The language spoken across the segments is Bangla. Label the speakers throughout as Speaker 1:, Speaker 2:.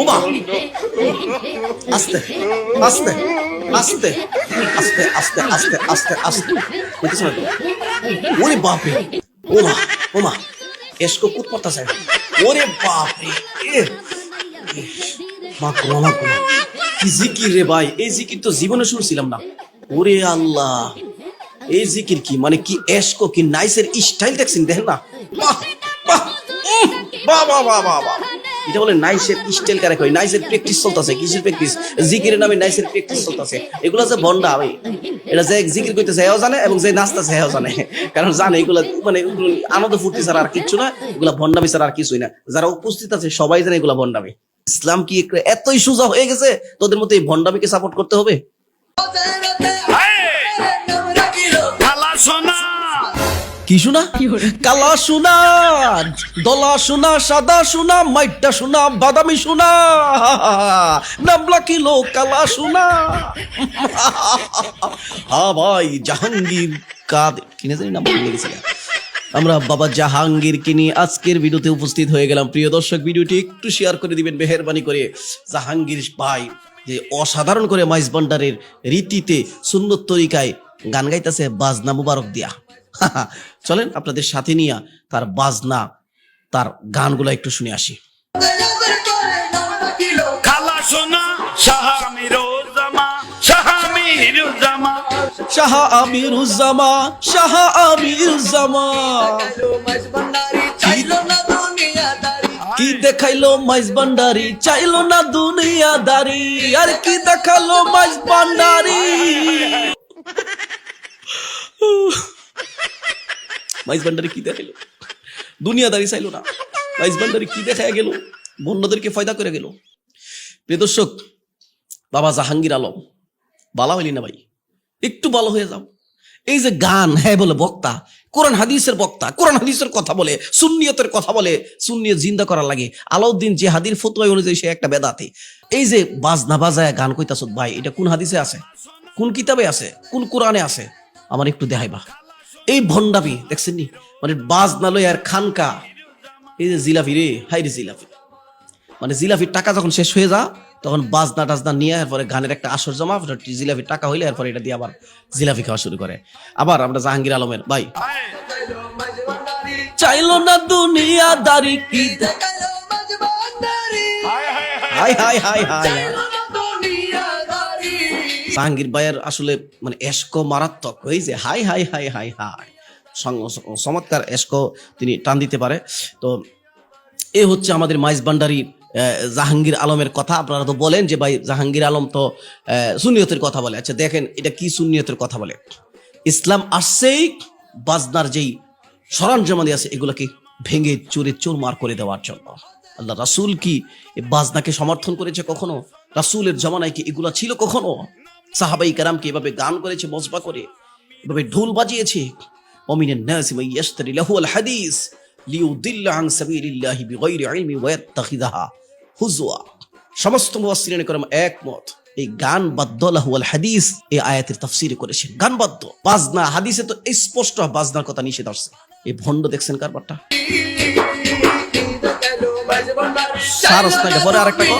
Speaker 1: ওমা! আস্তে আস্তে আস্তে আস্তে আস্তে আস্তে আস্তে আস্তে। বুঝতেছ ওরে বাপরে। ওমা ওমা এসকো কুত পড়তাছে? ওরে বাপরে। মা কোমা মা কোমা কি জিকির রে ভাই? এই জিকির তো জীবনে শুনছিলাম না। ওরে আল্লাহ। এই জিকির কি? মানে কি এসকো কি নাইসের স্টাইল দেখছেন? দেখেন না? এটা বলে নাইসের স্টাইল কারে কই নাইসের প্র্যাকটিস কিসের প্র্যাকটিস জিকিরের নামে নাইসের প্র্যাকটিস এগুলা যে ভন্ডা ভাই এটা যে জিকির জানে এবং যে জানে। কারণ জানে, এগুলা মানে আনন্দ ফুর্তি ছাড়া আর কিচ্ছু না, এগুলা ভন্ডামি ছাড়া আর কিছুই না। যারা উপস্থিত আছে, সবাই জানে এগুলা ভন্ডামি ইসলাম কি এতই সোজা হয়ে গেছে? তোদের মতো এই ভন্ডামিকে সাপোর্ট করতে হবে? কি শোনা? কালা সোনা দলা সোনা সাদা সোনা মাইটা সোনা বাদামি সোনা নামলা কিলো কালা সোনা হা ভাই জাহাঙ্গীর কাদ কিনে জানি নাম ভুলে গেছি আমরা বাবা জাহাঙ্গীর কিনি আজকের ভিডিওতে উপস্থিত হয়ে গেলাম। প্রিয় দর্শক ভিডিওটি একটু শেয়ার করে দিবেন মেহরবানি করে। জাহাঙ্গীর ভাই যে অসাধারণ করে মাইজ ভান্ডারের রীতিতে সুন্দর তরিকায় গান গাইতেছে বাজনা মুবারক দিয়া। চলেন আপনাদের সাথে নিয়ে তার বাজনা তার গানগুলো একটু শুনে আসি।
Speaker 2: খালা সোনা শাহামির জামা
Speaker 1: শাহ কি দেখাইলো মাইজ ভান্ডারি? চাইলো না দুনিয়াদারি? আর কি দেখাল মাইজ ভান্ডারি? মাইজ ভান্ডারি কি দেখাইলো? দুনিয়াদারি চাইলো না। মাইজ ভান্ডারি কি দেখায় গেল? বন্যদেরকে ফয়দা করে গেল। প্রিয় দর্শক, বাবা জাহাঙ্গীর আলম, বালা হইলি না ভাই? একটু ভালো হয়ে যাও। এই যে গান হ্যাঁ বলে বক্তা, কোরআন হাদিসের বক্তা, কোরআন হাদিসের কথা বলে, সুন্নিয়তের কথা বলে, সুন্নিয়ত জিন্দা করার লাগে। আলাউদ্দিন যে হাদির ফতোয়া অনুযায়ী সে একটা বেদাতে। এই যে বাজনা বাজায় গান কইতাছ ভাই, এটা কোন হাদিসে আছে? কোন কিতাবে আছে? কোন কোরআনে আছে? আমার একটু দেখাইবা। এই ভণ্ডামি দেখছেন নি? মানে বাজনা লই আর খানকা। এই যে জিলাফি রে হাই রে জিলাফি মানে জিলাফির টাকা যখন শেষ হয়ে যা তখন বাজনা টাজনা নিয়ে এরপরে গানের একটা আসর জমা জিলাফির টাকা হইলে এরপরে এটা দিয়ে আবার জিলাফি খাওয়া শুরু করে। আবার আমরা জাহাঙ্গীর আলমের ভাই। চাইলো না দুনিয়াদারি কি হাই হাই হাই হাই জাহাঙ্গীর ভাইয়ের আসলে মানে এসকো মারাত্মক ওই যে হাই হাই হাই হাই হাই। চমৎকার এসকো তিনি টান দিতে পারে। তো এ হচ্ছে আমাদের মাইজ ভান্ডারি জাহাঙ্গীর আলমের কথা। আপনারা তো বলেন যে ভাই জাহাঙ্গীর আলম তো আহ, সুন্নিয়তের কথা বলে। আচ্ছা দেখেন এটা কি সুন্নিয়তের কথা বলে? ইসলাম আসছেই বাজনার যেই সরঞ্জামাদি আছে এগুলোকে ভেঙে চুরে চুরমার করে দেওয়ার জন্য। আল্লাহ রাসূল কি বাজনাকে সমর্থন করেছে কখনো? রাসূলের জমানায় কি এগুলা ছিল কখনো? সাহাবাই কারামকে এভাবে গান করেছে মজবা করে এভাবে ঢোল বাজিয়েছে অমিনের নাসি মাই ইয়াশতারি লাহুল হাদিস লিউদিল্লা আন সাবিলিল্লাহি বিগাইরি ইলমি ওয়া ইয়াত্তাখিযাহা হুজওয়া সমস্ত মুফাসসিরিন کرام একমত এই গান বাদ্য লাহুল হাদিস এই আয়াতের তাফসীর করেছেন গান বাদ্য বাজনা হাদিসে তো স্পষ্ট বাজনার কথা নিষেধ আসছে এই ভণ্ড দেখছেন কারবারটা সারস না এটা, পরে আরেকটা কর।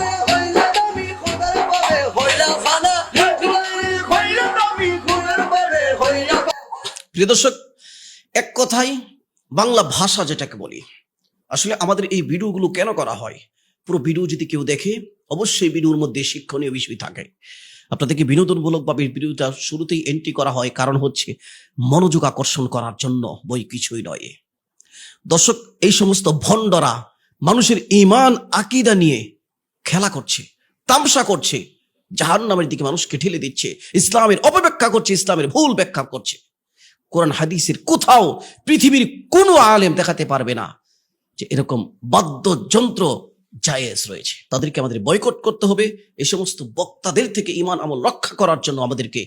Speaker 1: প্রিয় দর্শক, এক কথাই বাংলা ভাষা যেটাকে বলি, আসলে আমাদের এই ভিডিওগুলো কেন করা হয়? পুরো ভিডিও যদি কেউ দেখে, অবশ্যই ভিডিওর মধ্যে শিক্ষণীয় বিষয় থাকে। আপনাদেরকে বিনোদনমূলক ভাবে ভিডিওটা শুরুতেই এন্ট্রি করা হয় কারণ হচ্ছে মনোযোগ আকর্ষণ করার জন্য, বই কিছুই নয়। দর্শক, এই সমস্ত ভণ্ডরা মানুষের ইমান আকিদা নিয়ে খেলা করছে, তামসা করছে জাহান নামের দিকে মানুষকে ঠেলে দিচ্ছে, ইসলামের অপব্যাখ্যা করছে, ইসলামের ভুল ব্যাখ্যা করছে। কোরআন হাদিসের কোথাও পৃথিবীর কোনো আলেম দেখাতে পারবে না যে এরকম বাদ্যযন্ত্র জায়েজ রয়েছে। তাদেরকে আমাদের বয়কট করতে হবে। এই সমস্ত বক্তাদের থেকে ইমান আমল রক্ষা করার জন্য আমাদেরকে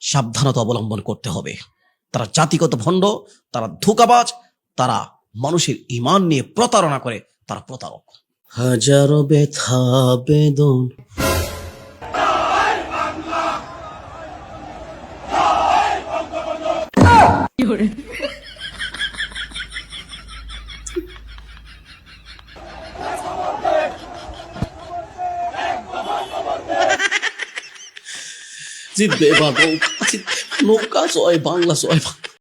Speaker 1: সাবধানতা অবলম্বন করতে হবে। তারা জাতিগত ভণ্ড, তারা ধোকাবাজ, তারা মানুষের ইমান নিয়ে প্রতারণা করে, তারা প্রতারক। হাজারো ব্যথা, বেদন জিতবে বা। নৌকা। জয় বাংলা জয় বাংলা।